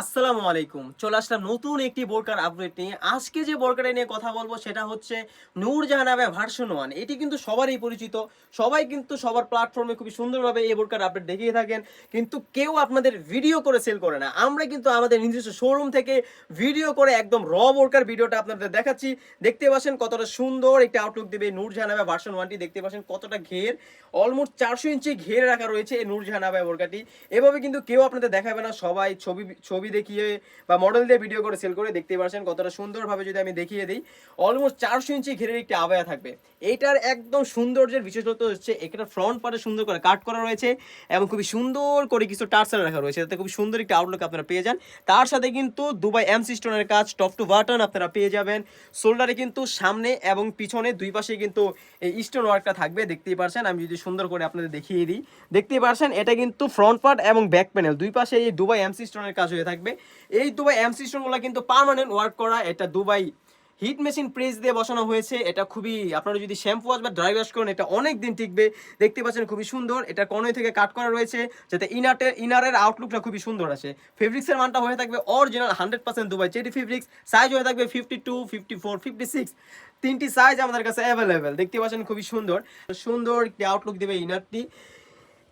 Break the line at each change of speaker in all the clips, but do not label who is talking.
আসসালামু আলাইকুম। চলে আসলাম নতুন একটি বোরকার আপডেট নিয়ে। আজকে যে বোরকাটা নিয়ে কথা বলব সেটা হচ্ছে নূরজাহান আবে ভার্সন ওয়ান এটি কিন্তু সবারই পরিচিত। সবাই কিন্তু সবার প্ল্যাটফর্মে খুবই সুন্দরভাবে এই বোরকার আপডেট দেখিয়ে থাকেন। কিন্তু কেউ আপনাদের ভিডিও করে সেল করে না। আমরা কিন্তু আমাদের নিজস্ব শোরুম থেকে ভিডিও করে একদম র বোরকার ভিডিওটা আপনাদের দেখাচ্ছি। দেখতে পাচ্ছেন কতটা সুন্দর একটি আউটলুক দেবে নূরজাহান আবে ভার্সন ওয়ানটি দেখতে পাচ্ছেন কতটা ঘের। অলমোস্ট চারশো ইঞ্চি ঘেরে রাখা রয়েছে এই নূরজাহান আবে বোরকাটি। এভাবে কিন্তু কেউ আপনাদের দেখাবে না। সবাই ছবি ছবি দেখিয়ে বা মডেল দিয়ে ভিডিও করে সেল করে দেখতে পাচ্ছেন কতটা সুন্দরভাবে যদি আমি দেখিয়ে দিই অলমোস্ট চারশো ইঞ্চি ঘেরের একটি আবায়া থাকবে। এইটার একদম সৌন্দর্যের বিশেষত্ব হচ্ছে এটা ফ্রন্ট পার্টে সুন্দর করে কাট করা রয়েছে এবং খুবই সুন্দর করে কিছু টার্সার রাখা রয়েছে। যাতে খুব সুন্দর একটি আউটলুক আপনারা পেয়ে যান। তার সাথে কিন্তু দুবাই এমসি স্টোনের কাজ টপ টু বাটন আপনারা পেয়ে যাবেন। শোল্ডারে কিন্তু সামনে এবং পিছনে দুই পাশে কিন্তু এই স্টোন ওয়ার্কটা থাকবে, দেখতেই পারছেন। আমি যদি সুন্দর করে আপনাদের দেখিয়ে দিই, দেখতেই পারছেন, এটা কিন্তু ফ্রন্ট পার্ট এবং ব্যাক প্যানেল দুই পাশে এই দুবাই এমসি স্টোনের কাজ হয়ে থাকবে। এই দুবাই এমসি স্টোনগুলো কিন্তু পার্মানেন্ট ওয়ার্ক করা, এটা দুবাই হিট মেশিন প্রেস দিয়ে বসানো হয়েছে। এটা খুবই, আপনারা যদি শ্যাম্পু ওয়াশ বা ড্রাই ওয়াশ করেন, এটা অনেক দিন টিকবে। দেখতে পাচ্ছেন খুবই সুন্দর। এটা কনই থেকে কাট করা রয়েছে, যাতে ইনারের ইনারের আউটলুকটা খুবই সুন্দর আসে। ফেব্রিক্সের মানটা হয়ে থাকবে অরিজিনাল হান্ড্রেড পার্সেন্ট দুবাই চেটি ফেব্রিক্স সাইজ হয়ে থাকবে fifty two fifty four fifty six তিনটি সাইজ আমাদের কাছে অ্যাভেলেবেল দেখতে পাচ্ছেন খুবই সুন্দর। সুন্দর একটি আউটলুক দেবে ইনারটি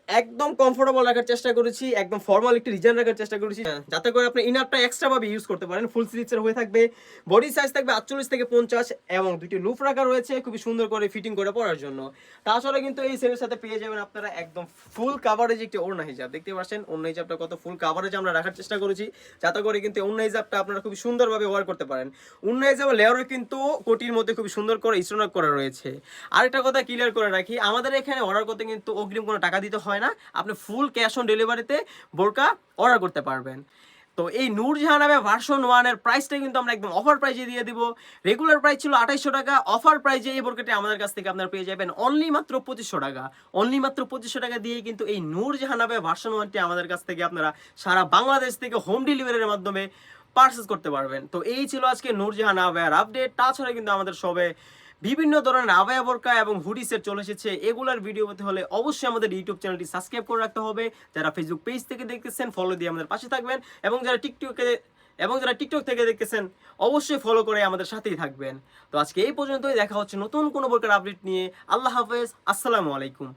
একদম কমফোর্টেবল রাখার চেষ্টা করেছি, একদম ফর্মাল একটি ডিজাইন রাখার চেষ্টা করেছি। যাতে করে আপনি ইনারটা এক্সট্রা ভাবে ইউজ করতে পারেন ফুল স্লিভসের হয়ে থাকবে বডি সাইজ থাকবে আটচল্লিশ থেকে পঞ্চাশ এবং দুটি লুফ রাখা রয়েছে খুবই সুন্দর করে ফিটিং করে পরার জন্য। তাছাড়া কিন্তু এই সেলের সাথে পেয়ে যাবেন আপনারা একদম ফুল কাভারেজ একটি ওড়না হিজাব। দেখতে পাচ্ছেন, ওড়না হিজাবটা কত ফুল কাভারেজ আমরা রাখার চেষ্টা করেছি, যাতে করে কিন্তু ওড়না হিজাবটা আপনারা খুবই সুন্দরভাবে ওয়ার করতে পারেন। ওড়না হিজাবের লেয়ারও কিন্তু কোটির মধ্যে খুবই সুন্দর করে স্টোনাক করা রয়েছে। আরেকটা কথা ক্লিয়ার করে রাখি, আমাদের এখানে অর্ডার করতে কিন্তু অগ্রিম কোনো টাকা দিতে হয় না, আপনি ফুল ক্যাশ অন ডেলিভারিতে বোরকা অর্ডার করতে পারবেন। তো এই নূরজাহান আবে ভার্সন ওয়ানের প্রাইসটা কিন্তু আমরা একদম অফার প্রাইজে দিয়ে দিব। রেগুলার প্রাইস ছিল আঠাইশশো টাকা অফার প্রাইজে এই বোরকাটি আমাদের কাছ থেকে আপনারা পেয়ে যাবেন অনলি মাত্র পঁচিশশো টাকা। অনলি মাত্র পঁচিশশো টাকা দিয়ে কিন্তু এই নূরজাহান আবে ভার্সন ওয়ানটি আমাদের কাছ থেকে আপনারা সারা বাংলাদেশ থেকে হোম ডেলিভারির মাধ্যমে পার্সেস করতে পারবেন। তো এই ছিল আজকে নূরজাহান আবেয়ার আপডেট তাছাড়া কিন্তু আমাদের সবে বিভিন্ন ধরনের আবায়া বোরকা এবং হুডি সেট চলে এসেছে। এগুলার ভিডিও পেতে হলে অবশ্যই আমাদের ইউটিউব চ্যানেলটি সাবস্ক্রাইব করে রাখতে হবে। যারা ফেসবুক পেজ থেকে দেখতেছেন ফলো দিয়ে আমাদের পাশে থাকবেন। এবং যারা টিকটকে এবং যারা টিকটক থেকে দেখতেছেন, অবশ্যই ফলো করে আমাদের সাথেই থাকবেন। তো আজকে এই পর্যন্তই। দেখা হচ্ছে নতুন কোনো বোরকার আপডেট নিয়ে। আল্লাহ হাফেজ। আসসালামু আলাইকুম।